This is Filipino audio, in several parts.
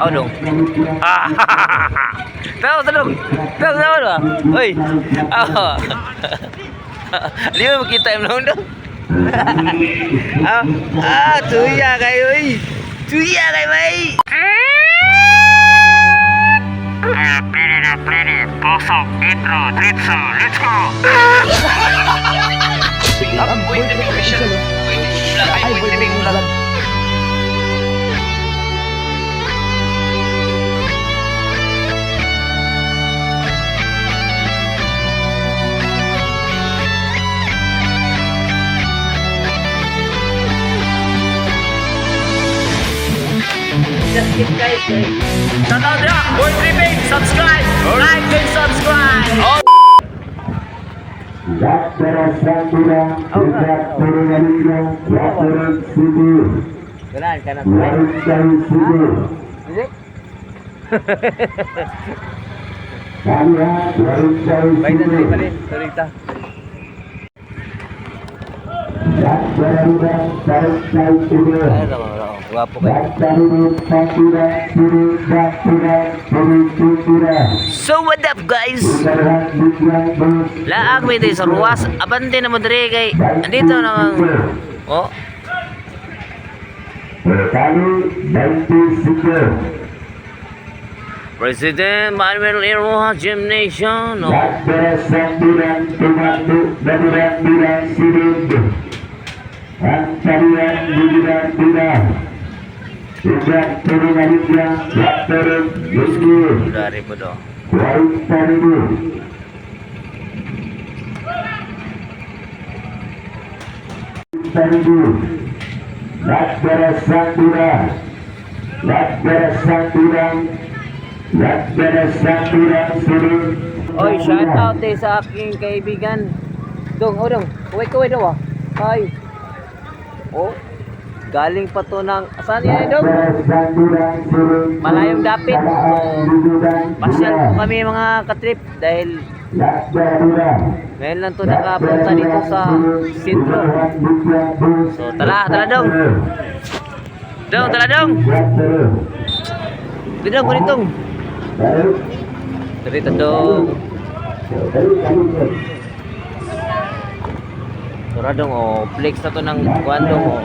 Aduh. Ah. Tahu tahu. Tahu tahu dah. Oi. Ah. Dia pergi time long dah. Ah, ah, tu ya kai oi. Tu ya kai mai. Pirina, pirina, kosong, intro, tritso, let's go. I'm Ay, wait, the mission. Shoutout dia, Boy Tripping, subscribe, like and subscribe. Oh. Ganaan ka na. Baik na pa rin. Sorry ta. Ay, tama na. Wapo kayo. So what up guys? Laag may tayo sa ruwas. Abante na mo dire kay andito na Oh, President Manuel Iroha Gymnasium. No. Dari po do. Lakbara Sandura Lakbara Sandura Lakbara Suruh Oy, shout out eh sa aking kaibigan. Dong, oh dong. Kuwait kuwait daw ah. Ay. Oh. Galing pa to ng saan yan dong? Malayong dapit. So, pasyal po kami mga katrip dahil ngayon lang to nakapunta dito sa sentro. So, tala, tala dong. Dong, tala dong. Dito kunitong. Dito dong. Tura dong, oh. Flex na to ng kuwan dong, oh.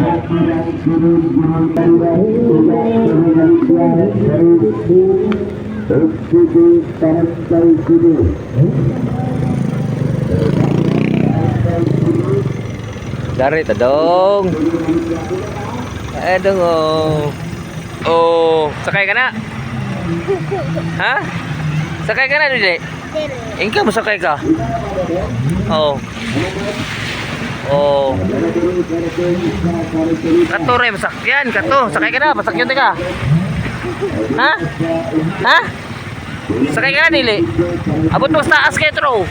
Dari ta dong. Eh dong, oh. Oh, sakay ka na? Ha? Sakay ka na, Dede? Ingka mo sakay ka? Oo. Oh. Kato rin, masakyan, kato. Sakay ka na, masakyan ka. Ha? Ha? Sakay ka na, Dili. Abot mo sa taas kay Tro.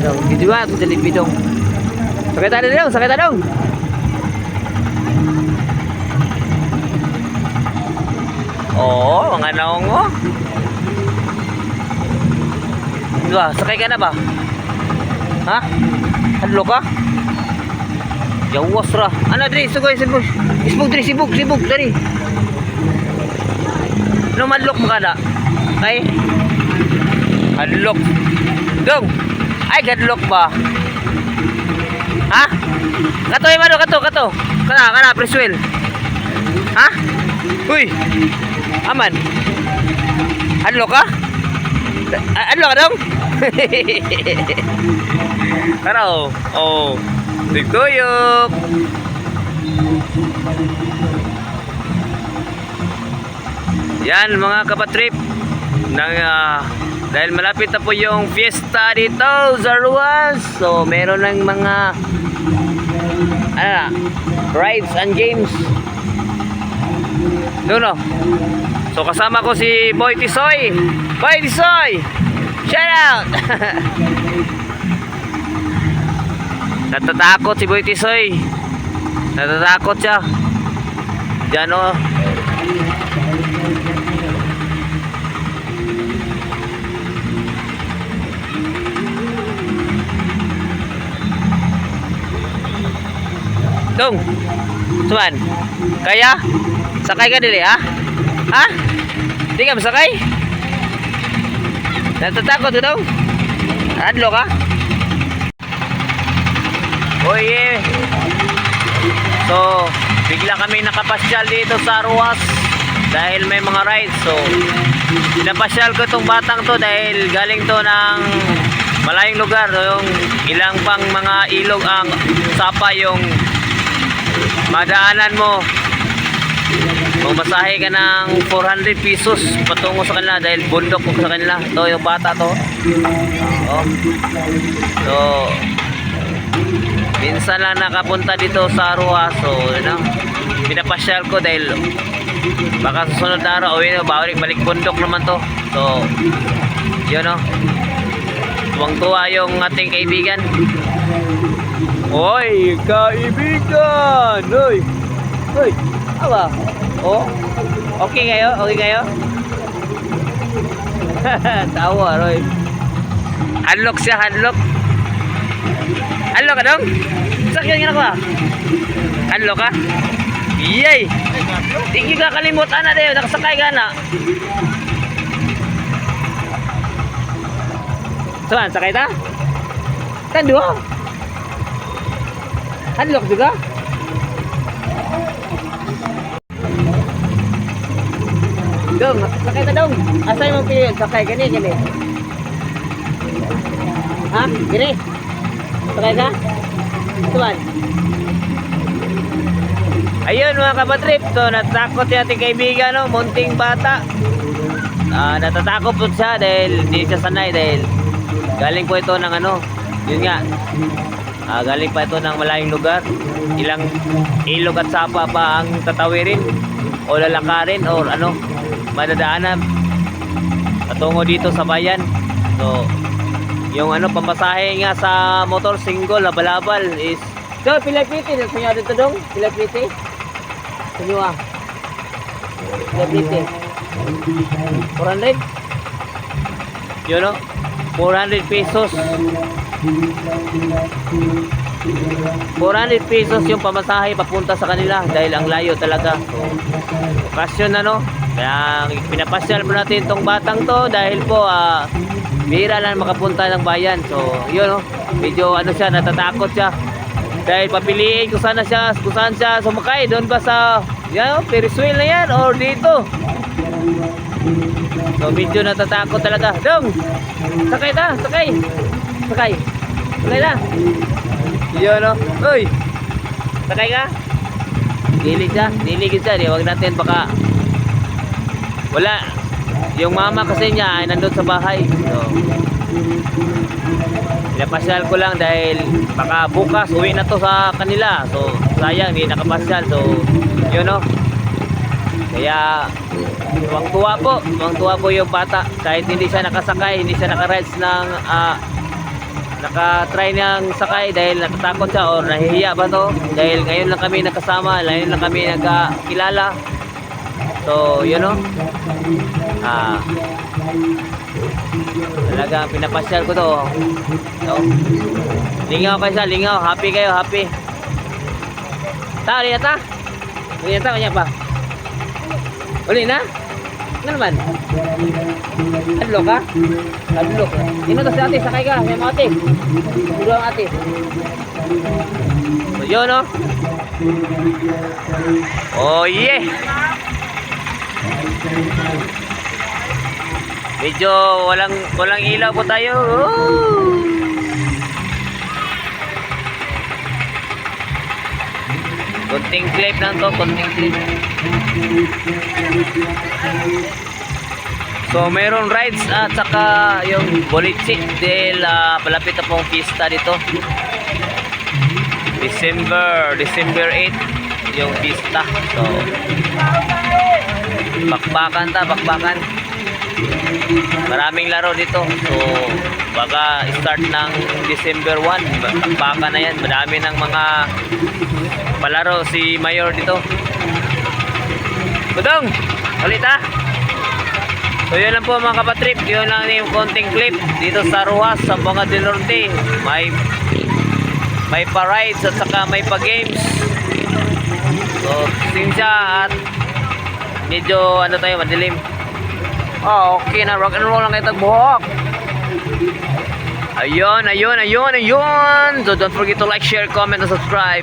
Dong? Gitu ba? Jelepe dong. Sakay tayo dong, sakay tayo dong. Oo, mga naong mo. Diba, sakay ka na ba? Ha? Hadlo ka? Yawas ra. Ano diri, sugay sibuk. Sibuk diri, sibuk, sibuk diri. No madlok mo kada. Kay Hadlok. Dong. Ay gadlok ba? Ha? Kato ay mano kato kato. Kana kana preswell. Ha? Uy. Aman. Hadlok ka? Hadlok ka dong? Karo. Oh. Tigtuyok. Yan mga kapatrip nang ah, dahil malapit na po yung fiesta dito sa Ruas. So meron ng mga ano rides and games. Doon no. So kasama ko si Boy Tisoy. Boy Tisoy! Shout out! Natatakot si Boy Tisoy. Natatakot siya. oh. Diyan o. Dong. Suman. Kaya? Sakay ka dili, ha? Ha? Di ka masakay? Natatakot ka dong? Adlo ka? Oy, eh. So, bigla kami nakapasyal dito sa Ruas dahil may mga rides. So, pinapasyal ko itong batang to dahil galing to ng malayong lugar. So, yung ilang pang mga ilog ang sapa yung madaanan mo. Pumasahe ka ng 400 pesos patungo sa kanila dahil bundok ko sa kanila. Ito yung bata to. Oh. So, minsan lang nakapunta dito sa Arua. So, ano, pinapasyal ko dahil baka susunod na araw, uwi na, balik, balik bundok naman to. So, yun o. Tuwang-tuwa yung ating kaibigan. Oy, kaibigan! Oy! Oy! Aba? Oh? Okay kayo? Okay kayo? Tawa, Roy. Unlock siya, unlock. Unlock ka dong? Sakyan nga ba? Unlock ka? Yay! Hindi ka kalimutan na din, nakasakay ka na. Saan, sakay ta? Kan dua? Unlock juga? Dong, sakay ka dong. Asa mo pilih sakay gani gani. Ha? Gini. Sakay ka? Tuan. Ayun mga kapatrip, so natatakot yung ating kaibigan, no? munting bata. Ah, natatakot po siya dahil hindi siya sanay dahil galing po ito ng ano, yun nga, ah, galing pa ito ng malayong lugar. Ilang ilog at sapa pa ang tatawirin o lalakarin or ano, madadaanan patungo dito sa bayan. So, yung ano, pamasahe nga sa motor single, labalabal is So, pilapiti na sa dito dong? Pilapiti? Sa inyo ah. Pilapiti. 400? Yun no? 400 pesos. 400 pesos yung pamasahe papunta sa kanila dahil ang layo talaga. So, okasyon na no? Kaya pinapasyal mo natin tong batang to dahil po ah, bihira lang makapunta ng bayan. So, yun no? Medyo ano siya, natatakot siya. Dahil papiliin kung saan na siya, kung saan siya sumakay. Doon ba sa, yan, na yan or dito. So, medyo natatakot talaga. Dong! Sakay ta, sakay. Sakay. Sakay na. Yun, no? Uy! Sakay ka? Dilig siya, diligid siya. Di, wag natin baka wala. Yung mama kasi niya ay nandun sa bahay. So, Pinapasyal ko lang dahil baka bukas uwi na to sa kanila. So, sayang, hindi nakapasyal. So, yun no. Kaya, tuwang-tuwa po. Tuwang-tuwa po yung bata. Kahit hindi siya nakasakay, hindi siya nakarides ng, ah, naka-try niyang sakay dahil natatakot siya or nahihiya ba to. Dahil ngayon lang kami nakasama, ngayon lang kami nagkakilala. So, yun no. Ah, Talaga pinapasyal ko to. oh. No? Lingaw kayo sa lingaw. Happy kayo, happy. Ta, uli na ta. Uli na ta, kanya pa. Uli na? Ano naman? Adlo ka? Adlo ka. Sino to si ate? Sakay ka. May mga ate. Duro ang ate. So, yun, no? Oh, yeah! Medyo walang walang ilaw po tayo. Oh! Kunting clip lang to, kunting clip. So meron rides at saka yung bolitsi dahil ah, palapit na pong pista dito. December, December 8 yung pista. So bakbakan ta, bakbakan. Maraming laro dito. So, baka start ng December 1. Baka na yan. Madami ng mga palaro si Mayor dito. Budong, ulit ha. So yun lang po mga kapatrip, yun lang yung konting clip dito sa Ruas, sa Banga del Norte. May may pa-rides at saka may pa-games. So, sinsya at medyo ano tayo, madilim. Oh, okay na, rock and roll lang kayo tagbuhok. Ayun, ayun, ayun, ayun. So don't forget to like, share, comment, and subscribe.